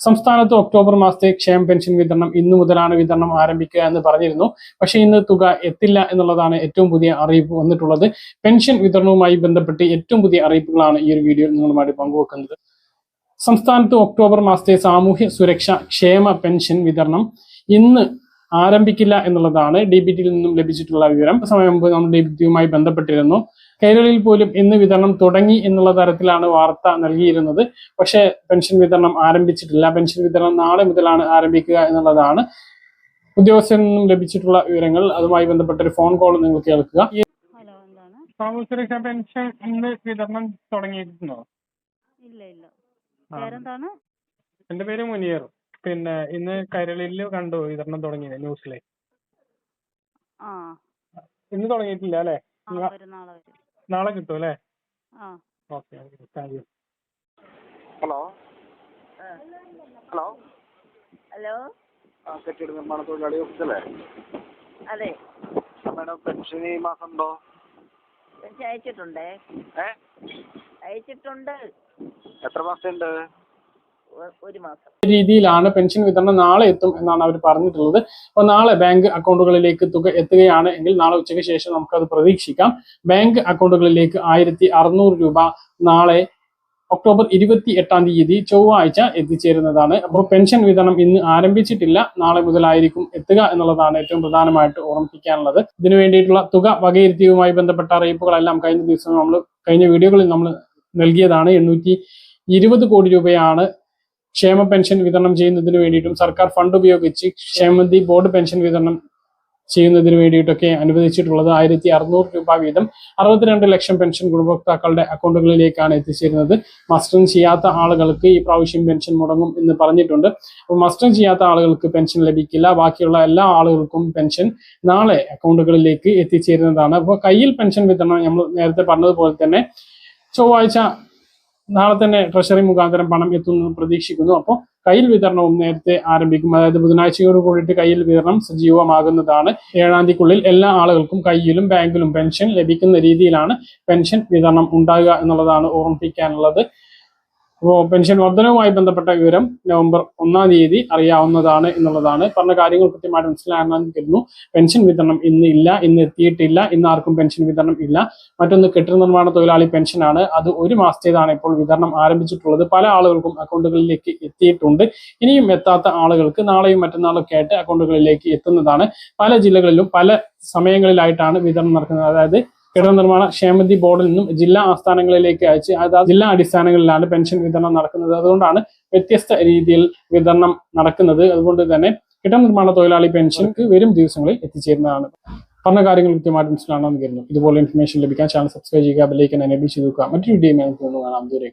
സംസ്ഥാനത്ത് ഒക്ടോബർ മാസത്തെ ക്ഷേമ പെൻഷൻ വിതരണം ഇന്നു മുതലാണ് വിതരണം ആരംഭിക്കുക എന്ന് പറഞ്ഞിരുന്നു. പക്ഷേ ഇന്ന് തുക എത്തില്ല എന്നുള്ളതാണ് ഏറ്റവും പുതിയ അറിയിപ്പ് വന്നിട്ടുള്ളത്. പെൻഷൻ വിതരണവുമായി ബന്ധപ്പെട്ട് ഏറ്റവും പുതിയ അറിയിപ്പുകളാണ് ഈ ഒരു വീഡിയോ നിങ്ങളുമായി പങ്കുവെക്കുന്നത്. സംസ്ഥാനത്ത് ഒക്ടോബർ മാസത്തെ സാമൂഹ്യ സുരക്ഷ ക്ഷേമ പെൻഷൻ വിതരണം ഇന്ന് ആരംഭിക്കില്ല എന്നുള്ളതാണ് ഡി ബി ടിയിൽ നിന്നും ലഭിച്ചിട്ടുള്ള വിവരം. സമയം മുമ്പ് നമ്മൾ ഡി ബി ടിയുമായി ബന്ധപ്പെട്ടിരുന്നു. കേരളയിൽ പോലും ഇന്ന് വിതരണം തുടങ്ങി എന്നുള്ള തരത്തിലാണ് വാർത്ത നൽകിയിരുന്നത്. പക്ഷേ പെൻഷൻ വിതരണം ആരംഭിച്ചിട്ടില്ല. പെൻഷൻ വിതരണം നാളെ മുതലാണ് ആരംഭിക്കുക എന്നുള്ളതാണ്. ഉദ്യോഗസ്ഥരിൽ നിന്നും ലഭിച്ചിട്ടുള്ള വിവരങ്ങൾ. അതുമായി ബന്ധപ്പെട്ട ഒരു ഫോൺ കോൾ നിങ്ങൾ കേൾക്കുക. ഹലോ എന്താണ്? പെൻഷൻ ഇന്ന് വിതരണം തുടങ്ങിയിട്ടുണ്ടോ? ഇല്ല ഇല്ല. പേരെന്താണ് എന്റെ പേര് മുനിയർ പിന്നെ ഇന്ന് കരളിൽ കണ്ടു വിതരണം തുടങ്ങിയത് ന്യൂസിലെ. ആ. ഇന്ന് തുടങ്ങിയിട്ടില്ല അല്ലേ? വരും. നാളെ കിട്ടും അല്ലേ? ആ. Okay thank you. Hello? Hello? Hello? കെട്ടിട നിർമ്മാണ തൊഴിലാളി ഓഫീസല്ലേ അതെ. ആ, മാഡം പെൻഷൻ ഈ മാസം ഉണ്ടോ പെൻഷൻ അയച്ചിട്ടുണ്ടേ. അയച്ചിട്ടുണ്ട്. എത്ര മാസം ഉണ്ട് ഒരു മാസം. രീതിയിലാണ് പെൻഷൻ വിതരണം നാളെ എത്തും എന്നാണ് അവർ പറഞ്ഞിട്ടുള്ളത്. അപ്പോൾ നാളെ ബാങ്ക് അക്കൗണ്ടുകളിലേക്ക് തുക എത്തുകയാണ് എങ്കിൽ നാളെ ഉച്ചയ്ക്ക് ശേഷം നമുക്കത് പ്രതീക്ഷിക്കാം. ബാങ്ക് അക്കൗണ്ടുകളിലേക്ക് ആയിരത്തി രൂപ നാളെ ഒക്ടോബർ ഇരുപത്തി എട്ടാം തീയതി ചൊവ്വാഴ്ച എത്തിച്ചേരുന്നതാണ്. അപ്പോൾ പെൻഷൻ വിതരണം ഇന്ന് ആരംഭിച്ചിട്ടില്ല. നാളെ മുതലായിരിക്കും എത്തുക എന്നുള്ളതാണ് ഏറ്റവും പ്രധാനമായിട്ട് ഓർമ്മിപ്പിക്കാനുള്ളത്. ഇതിനു വേണ്ടിയിട്ടുള്ള തുക വകയിരുത്തിയുമായി ബന്ധപ്പെട്ട അറിയിപ്പുകളെല്ലാം കഴിഞ്ഞ ദിവസം നമ്മൾ കഴിഞ്ഞ വീഡിയോകളിൽ നമ്മൾ നൽകിയതാണ്. എണ്ണൂറ്റി കോടി രൂപയാണ് ക്ഷേമ പെൻഷൻ വിതരണം ചെയ്യുന്നതിന് വേണ്ടിയിട്ടും സർക്കാർ ഫണ്ട് ഉപയോഗിച്ച് ക്ഷേമനിധി ബോർഡ് പെൻഷൻ വിതരണം ചെയ്യുന്നതിന് വേണ്ടിയിട്ടൊക്കെ അനുവദിച്ചിട്ടുള്ളത് ആയിരത്തി അറുന്നൂറ് രൂപ വീതം. അറുപത്തിരണ്ട് ലക്ഷം പെൻഷൻ ഗുണഭോക്താക്കളുടെ അക്കൗണ്ടുകളിലേക്കാണ് എത്തിച്ചേരുന്നത്. മസ്റ്ററിംഗ് ചെയ്യാത്ത ആളുകൾക്ക് ഈ പ്രാവശ്യം പെൻഷൻ മുടങ്ങും എന്ന് പറഞ്ഞിട്ടുണ്ട്. അപ്പോൾ മസ്റ്ററിംഗ് ചെയ്യാത്ത ആളുകൾക്ക് പെൻഷൻ ലഭിക്കില്ല. ബാക്കിയുള്ള എല്ലാ ആളുകൾക്കും പെൻഷൻ നാളെ അക്കൗണ്ടുകളിലേക്ക് എത്തിച്ചേരുന്നതാണ്. അപ്പോൾ കയ്യിൽ പെൻഷൻ വിതരണം നമ്മൾ നേരത്തെ പറഞ്ഞതുപോലെ തന്നെ ചൊവ്വാഴ്ച നാളെ തന്നെ ട്രഷറി മുഖാന്തരം പണം എത്തുമെന്ന് പ്രതീക്ഷിക്കുന്നു. അപ്പോൾ കയ്യിൽ വിതരണവും നേരത്തെ ആരംഭിക്കും. അതായത് ബുധനാഴ്ചയോട് കൂടിയിട്ട് കയ്യിൽ വിതരണം സജീവമാകുന്നതാണ്. ഏഴാം തീയതിക്കുള്ളിൽ എല്ലാ ആളുകൾക്കും കയ്യിലും ബാങ്കിലും പെൻഷൻ ലഭിക്കുന്ന രീതിയിലാണ് പെൻഷൻ വിതരണം ഉണ്ടാകുക എന്നുള്ളതാണ് ഓർമ്മിപ്പിക്കാനുള്ളത്. അപ്പോൾ പെൻഷൻ വർധനവുമായി ബന്ധപ്പെട്ട വിവരം നവംബർ ഒന്നാം തീയതി അറിയാവുന്നതാണ് എന്നുള്ളതാണ്. പറഞ്ഞ കാര്യങ്ങൾ കൃത്യമായിട്ട് മനസ്സിലാകാൻ കരുതുന്നു പെൻഷൻ വിതരണം ഇന്ന് ഇല്ല ഇന്ന് എത്തിയിട്ടില്ല ഇന്ന് ആർക്കും പെൻഷൻ വിതരണം ഇല്ല. മറ്റൊന്ന് കെട്ടിട നിർമ്മാണ തൊഴിലാളി പെൻഷനാണ്. അത് ഒരു മാസത്തേതാണ് ഇപ്പോൾ വിതരണം ആരംഭിച്ചിട്ടുള്ളത്. പല ആളുകൾക്കും അക്കൗണ്ടുകളിലേക്ക് എത്തിയിട്ടുണ്ട്. ഇനിയും എത്താത്ത ആളുകൾക്ക് നാളെയും മറ്റന്നാളൊക്കെ ആയിട്ട് അക്കൗണ്ടുകളിലേക്ക് എത്തുന്നതാണ്. പല ജില്ലകളിലും പല സമയങ്ങളിലായിട്ടാണ് വിതരണം നടക്കുന്നത്. അതായത് കെട്ടിട നിർമ്മാണ ക്ഷേമനിധി ബോർഡിൽ നിന്നും ജില്ലാ ആസ്ഥാനങ്ങളിലേക്ക് അയച്ച് അതായത് ജില്ലാ അടിസ്ഥാനങ്ങളിലാണ് പെൻഷൻ വിതരണം നടക്കുന്നത്. അതുകൊണ്ടാണ് വ്യത്യസ്ത രീതിയിൽ വിതരണം നടക്കുന്നത്. അതുകൊണ്ട് തന്നെ കെട്ടിട നിർമ്മാണ തൊഴിലാളി പെൻഷൻക്ക് വരും ദിവസങ്ങളിൽ എത്തിച്ചേരുന്നതാണ്. പറഞ്ഞ കാര്യങ്ങൾ കൃത്യമായിട്ട് മനസ്സിലാണെന്ന് കരുതുന്നു. ഇതുപോലെ ഇൻഫർമേഷൻ ലഭിക്കാൻ ചാനൽ സബ്സ്ക്രൈബ് ചെയ്യുക ബെല്ലൈക്കൻ എനേബിൾ ചെയ്തു നോക്കുക മറ്റൊരു വീഡിയോ കാണാം. ദൂരെ